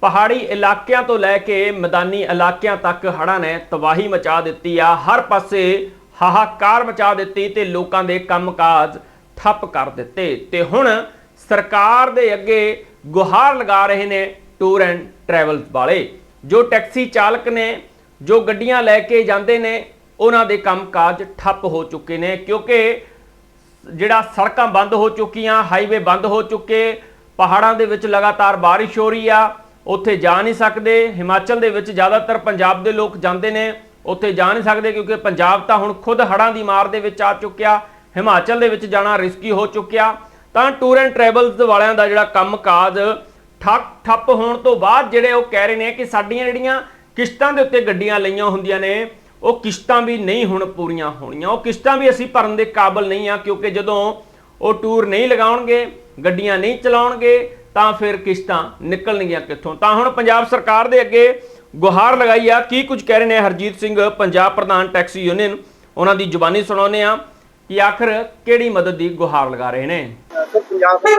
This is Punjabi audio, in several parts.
ਪਹਾੜੀ ਇਲਾਕਿਆਂ ਤੋਂ ਲੈ ਕੇ ਮੈਦਾਨੀ ਇਲਾਕਿਆਂ ਤੱਕ ਹੜ੍ਹਾਂ ਨੇ ਤਬਾਹੀ ਮਚਾ ਦਿੱਤੀ ਆ। ਹਰ ਪਾਸੇ ਹਾਹਾਕਾਰ ਮਚਾ ਦਿੱਤੀ ਤੇ ਲੋਕਾਂ ਦੇ ਕੰਮਕਾਜ ਠੱਪ ਕਰ ਦਿੱਤੇ। ਤੇ ਹੁਣ ਸਰਕਾਰ ਦੇ ਅੱਗੇ ਗੁਹਾਰ ਲਗਾ ਰਹੇ ਨੇ ਟੂਰ ਐਂਡ ਟਰੈਵਲਸ ਵਾਲੇ। ਜੋ ਟੈਕਸੀ ਚਾਲਕ ਨੇ, ਜੋ ਗੱਡੀਆਂ ਲੈ ਕੇ ਜਾਂਦੇ ਨੇ, ਉਹਨਾਂ ਦੇ ਕੰਮਕਾਜ ਠੱਪ ਹੋ ਚੁੱਕੇ ਨੇ ਕਿਉਂਕਿ ਜਿਹੜਾ ਸੜਕਾਂ ਬੰਦ ਹੋ ਚੁੱਕੀਆਂ, ਹਾਈਵੇ ਬੰਦ ਹੋ ਚੁੱਕੇ, ਪਹਾੜਾਂ ਦੇ ਵਿੱਚ ਲਗਾਤਾਰ ਬਾਰਿਸ਼ ਹੋ ਰਹੀ ਆ। ਉੱਥੇ ਜਾ ਨਹੀਂ ਸਕਦੇ। ਹਿਮਾਚਲ ਦੇ ਵਿੱਚ ਜ਼ਿਆਦਾਤਰ ਪੰਜਾਬ ਦੇ ਲੋਕ ਜਾਂਦੇ ਨੇ। ਉੱਥੇ ਜਾ ਨਹੀਂ ਸਕਦੇ ਕਿਉਂਕਿ ਪੰਜਾਬ ਤਾਂ ਹੁਣ ਖੁਦ ਹੜ੍ਹਾਂ ਦੀ ਮਾਰ ਦੇ ਵਿੱਚ ਆ ਚੁੱਕਿਆ। ਹਿਮਾਚਲ ਦੇ ਵਿੱਚ ਜਾਣਾ ਰਿਸਕੀ ਹੋ ਚੁੱਕਿਆ। ਤਾਂ ਟੂਰ ਐਂਡ ਟਰੈਵਲਸ ਵਾਲਿਆਂ ਦਾ ਜਿਹੜਾ ਕੰਮਕਾਜ ਠੱਪ ਠੱਪ ਹੋਣ ਤੋਂ ਬਾਅਦ ਜਿਹੜੇ ਉਹ ਕਹਿ ਰਹੇ ਨੇ ਕਿ ਸਾਡੀਆਂ ਜਿਹੜੀਆਂ ਕਿਸ਼ਤਾਂ ਦੇ ਉੱਤੇ ਗੱਡੀਆਂ ਲਈਆਂ ਹੁੰਦੀਆਂ ਨੇ, ਉਹ ਕਿਸ਼ਤਾਂ ਵੀ ਨਹੀਂ ਹੁਣ ਪੂਰੀਆਂ ਹੋਣੀਆਂ। ਉਹ ਕਿਸ਼ਤਾਂ ਵੀ ਅਸੀਂ ਭਰਨ ਦੇ ਕਾਬਲ ਨਹੀਂ ਆ ਕਿਉਂਕਿ ਜਦੋਂ ਉਹ ਟੂਰ ਨਹੀਂ ਲਗਾਉਣਗੇ, ਗੱਡੀਆਂ ਨਹੀਂ ਚਲਾਉਣਗੇ ਤਾਂ ਫਿਰ ਕਿਸ਼ਤਾਂ ਨਿਕਲਣਗੀਆਂ ਕਿੱਥੋਂ? ਤਾਂ ਹੁਣ ਪੰਜਾਬ ਸਰਕਾਰ ਦੇ ਅੱਗੇ ਗੁਹਾਰ ਲਗਾਈ ਆ। ਕੀ ਕੁਝ ਕਹਿ ਰਹੇ ਨੇ ਹਰਜੀਤ ਸਿੰਘ ਪੰਜਾਬ ਪ੍ਰਧਾਨ ਟੈਕਸੀ ਯੂਨੀਅਨ? ਉਹਨਾਂ ਦੀ ਜ਼ੁਬਾਨੀ ਸੁਣਾਉਂਦੇ ਆ ਕਿ ਆਖਰ ਕਿਹੜੀ ਮਦਦ ਦੀ ਗੁਹਾਰ ਲਗਾ ਰਹੇ ਨੇ? ਸਰ ਪੰਜਾਬ ਦੇ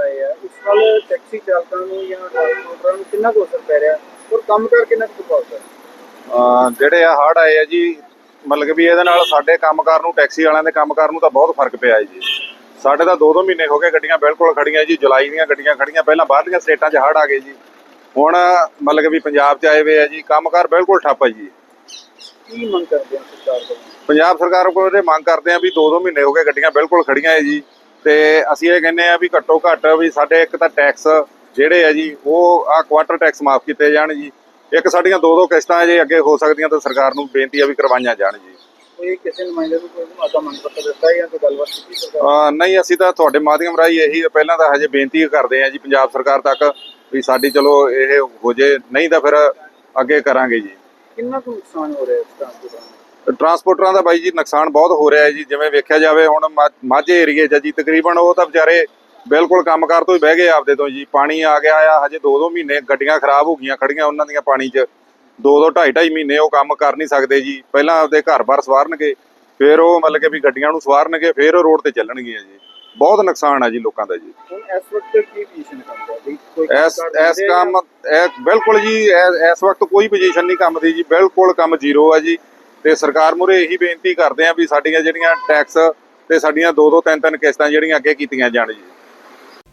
ਆਏ ਆ। ਉਸ ਨਾਲ ਟੈਕਸੀ ਚਾਲਕਾਂ ਨੂੰ ਜਾਂ ਟਰਾਂਸਪੋਰਟਰਾਂ ਨੂੰ ਕਿੰਨਾ ਕੁ ਅਸਰ ਪੈ ਰਿਹਾ? ਔਰ ਕੰਮ ਕਰ ਕਿੰਨਾ ਕੁ ਅਹ ਜਿਹੜੇ ਆ ਆਏ ਆ ਜੀ ਮਤਲਬ ਵੀ ਇਹਦੇ ਨਾਲ ਸਾਡੇ ਕੰਮਕਾਰ ਨੂੰ ਟੈਕਸੀ ਵਾਲਿਆਂ ਦੇ ਕੰਮਕਾਰ ਨੂੰ ਤਾਂ ਬਹੁਤ ਫ਼ਰਕ ਪਿਆ ਜੀ। ਸਾਡੇ ਤਾਂ 2-2 ਮਹੀਨੇ ਹੋ ਗਏ ਗੱਡੀਆਂ ਬਿਲਕੁਲ ਖੜੀਆਂ ਜੀ ਜੁਲਾਈ ਦੀਆਂ ਗੱਡੀਆਂ ਖੜੀਆਂ। ਪਹਿਲਾਂ ਬਾਹਰਲੀਆਂ ਸਟੇਟਾਂ 'ਚ ਹੜ੍ਹ ਆ ਗਏ ਜੀ। ਹੁਣ ਮਤਲਬ ਕਿ ਵੀ ਪੰਜਾਬ 'ਚ ਆਏ ਹੋਏ ਆ ਜੀ ਕੰਮਕਾਰ ਬਿਲਕੁਲ ਠੱਪ ਹੈ ਜੀ। ਕੀ ਮੰਗ ਕਰਦੇ ਆ ਸਰਕਾਰ ਕੋਲ ਪੰਜਾਬ ਸਰਕਾਰ ਕੋਲ ਇਹ ਮੰਗ ਕਰਦੇ ਆ ਵੀ 2-2 ਮਹੀਨੇ ਹੋ ਗਏ ਗੱਡੀਆਂ ਬਿਲਕੁਲ ਖੜੀਆਂ ਹੈ ਜੀ। ਤੇ ਅਸੀਂ ਇਹ ਕਹਿੰਦੇ ਆ ਵੀ ਘੱਟੋ ਘੱਟ ਵੀ ਸਾਡੇ ਇੱਕ ਤਾਂ ਟੈਕਸ ਜਿਹੜੇ ਆ ਜੀ ਉਹ ਆ ਕੁਆਟਰ ਟੈਕਸ ਮਾਫ ਕੀਤੇ ਜਾਣ ਜੀ। ਇੱਕ ਸਾਡੀਆਂ ਦੋ ਦੋ ਕਿਸ਼ਤਾਂ ਜੇ ਅੱਗੇ ਹੋ ਸਕਦੀਆਂ ਤਾਂ ਸਰਕਾਰ ਨੂੰ ਬੇਨਤੀ ਆ ਵੀ ਕਰਵਾਈਆਂ ਜਾਣ ਜੀ। ਕੋਈ ਕਿਸੇ ਨੁਮਾਇੰਦੇ ਨੂੰ ਕੋਈ ਮਾਤਾ ਮੰਗ ਪੱਤਰ ਦਿੱਤਾ ਹੈ ਜਾਂ ਕੋਈ ਗੱਲਬਾਤ ਕੀਤੀ ਸਰਕਾਰ ਅਹ ਨਹੀਂ ਅਸੀਂ ਤਾਂ ਤੁਹਾਡੇ ਮਾਧਿਅਮ ਰਾਹੀਂ ਇਹੀ ਪਹਿਲਾਂ ਤਾਂ ਹਜੇ ਬੇਨਤੀ ਕਰਦੇ ਆ ਜੀ ਪੰਜਾਬ ਸਰਕਾਰ ਤੱਕ ਵੀ ਸਾਡੀ ਚਲੋ ਇਹ ਹੋ ਜੇ ਨਹੀਂ ਤਾਂ ਫਿਰ ਅੱਗੇ ਕਰਾਂਗੇ ਜੀ। ਕਿੰਨਾ ਕੁ ਨੁਕਸਾਨ ਹੋ ਰਿਹਾ ਇਸ ਟਰਾਂਸਪੋਰਟ ਟਰਾਂਸਪੋਰਟਰਾਂ ਦਾ ਬਾਈ ਜੀ ਨੁਕਸਾਨ ਬਹੁਤ ਹੋ ਰਿਹਾ ਹੈ ਜੀ ਜਿਵੇਂ ਵੇਖਿਆ ਜਾਵੇ ਹੁਣ ਮਾਝੇ ਏਰੀਏ 'ਚ ਜੀ ਤਕਰੀਬਨ ਉਹ ਤਾਂ ਵਿਚਾਰੇ ਬਿਲਕੁਲ ਕੰਮਕਾਰ ਤੋਂ ਹੀ ਬਹਿ ਗਏ ਆਪਦੇ ਤੋਂ ਜੀ ਪਾਣੀ ਆ ਗਿਆ ਆ ਹਜੇ 2-2 ਮਹੀਨੇ ਗੱਡੀਆਂ ਖਰਾਬ ਹੋ ਗਈਆਂ ਖੜੀਆਂ ਉਹਨਾਂ ਦੀਆਂ ਪਾਣੀ 'ਚ। 2-2 2.5 ਮਹੀਨੇ ਉਹ ਕੰਮ ਕਰ ਨਹੀਂ ਸਕਦੇ ਜੀ। ਪਹਿਲਾਂ ਆਪਦੇ ਘਰ-ਬਾਰ ਸਵਾਰਨਗੇ ਫਿਰ ਉਹ ਮਤਲਬ ਕਿ ਵੀ ਗੱਡੀਆਂ ਨੂੰ ਸਵਾਰਨਗੇ ਫਿਰ ਉਹ ਰੋਡ ਤੇ ਚੱਲਣਗੀਆਂ ਜੀ। ਬਹੁਤ ਨੁਕਸਾਨ ਆ ਜੀ ਲੋਕਾਂ ਦਾ ਜੀ। ਹੁਣ ਇਸ ਵਕਤ ਕੀ ਪੋਜੀਸ਼ਨ ਕੰਮ ਦਾ ਵੀ ਕੋਈ ਇਸ ਕੰਮ ਕਾਰ ਇਸ ਦਿੰਦੇ ਕੰਮ ਇਹ ਬਿਲਕੁਲ ਜੀ ਇਹ- ਇਸ ਵਕਤ ਕੋਈ ਪੋਜੀਸ਼ਨ ਨਹੀਂ ਕੰਮ ਦੀ ਜੀ। ਬਿਲਕੁਲ ਕੰਮ ਜ਼ੀਰੋ ਆ ਜੀ। ਤੇ ਸਰਕਾਰ ਮੁਰੇ ਇਹੀ ਬੇਨਤੀ ਕਰਦੇ ਆ ਵੀ ਸਾਡੀਆਂ ਜਿਹੜੀਆਂ ਟੈਕਸ ਤੇ ਸਾਡੀਆਂ ਦੋ ਦੋ ਤਿੰਨ ਤਿੰਨ ਕਿਸ਼ਤਾਂ ਜਿਹੜੀਆਂ ਅੱਗੇ ਕੀਤੀਆਂ ਜਾਣ ਜੀ।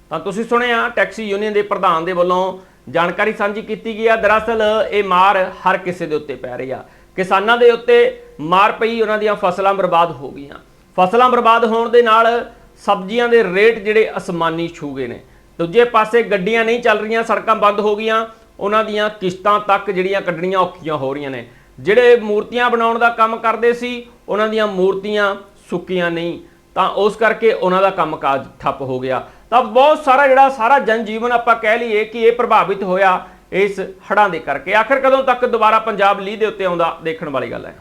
ਤਾਂ ਤੁਸੀਂ ਸੁਣਿਆ ਟੈਕਸੀ ਯੂਨੀਅਨ ਦੇ ਪ੍ਰਧਾਨ ਦੇ ਵੱਲੋਂ ਜਾਣਕਾਰੀ ਸਾਂਝੀ ਕੀਤੀ ਗਈ ਆ। ਦਰਅਸਲ ਇਹ ਮਾਰ ਹਰ ਕਿਸੇ ਦੇ ਉੱਤੇ ਪੈ ਰਹੀ ਆ। ਕਿਸਾਨਾਂ ਦੇ ਉੱਤੇ ਮਾਰ ਪਈ, ਉਹਨਾਂ ਦੀਆਂ ਫਸਲਾਂ ਬਰਬਾਦ ਹੋ ਗਈਆਂ। ਫਸਲਾਂ ਬਰਬਾਦ ਹੋਣ ਦੇ ਨਾਲ ਸਬਜ਼ੀਆਂ ਦੇ ਰੇਟ ਜਿਹੜੇ ਅਸਮਾਨੀ ਛੂ ਗਏ ਨੇ। ਦੂਜੇ ਪਾਸੇ ਗੱਡੀਆਂ ਨਹੀਂ ਚੱਲ ਰਹੀਆਂ, ਸੜਕਾਂ ਬੰਦ ਹੋ ਗਈਆਂ। ਉਹਨਾਂ ਦੀਆਂ ਕਿਸ਼ਤਾਂ ਤੱਕ ਜਿਹੜੀਆਂ ਕੱਢਣੀਆਂ ਔਖੀਆਂ ਹੋ ਰਹੀਆਂ ਨੇ। ਜਿਹੜੇ ਮੂਰਤੀਆਂ ਬਣਾਉਣ ਦਾ ਕੰਮ ਕਰਦੇ ਸੀ, ਉਹਨਾਂ ਦੀਆਂ ਮੂਰਤੀਆਂ ਸੁੱਕੀਆਂ ਨਹੀਂ। ਤਾਂ ਉਸ ਕਰਕੇ ਉਹਨਾਂ ਦਾ ਕੰਮਕਾਜ ਠੱਪ ਹੋ ਗਿਆ। ਤਾਂ ਬਹੁਤ ਸਾਰਾ ਜਿਹੜਾ ਸਾਰਾ ਜਨ ਜੀਵਨ ਆਪਾਂ ਕਹਿ ਲਈਏ ਕਿ ਇਹ ਪ੍ਰਭਾਵਿਤ ਹੋਇਆ ਇਸ ਹੜ੍ਹਾਂ ਦੇ ਕਰਕੇ। ਆਖਰ ਕਦੋਂ ਤੱਕ ਦੁਬਾਰਾ ਪੰਜਾਬ ਲੀਹ ਦੇ ਉੱਤੇ ਆਉਂਦਾ ਦੇਖਣ ਵਾਲੀ ਗੱਲ ਹੈ।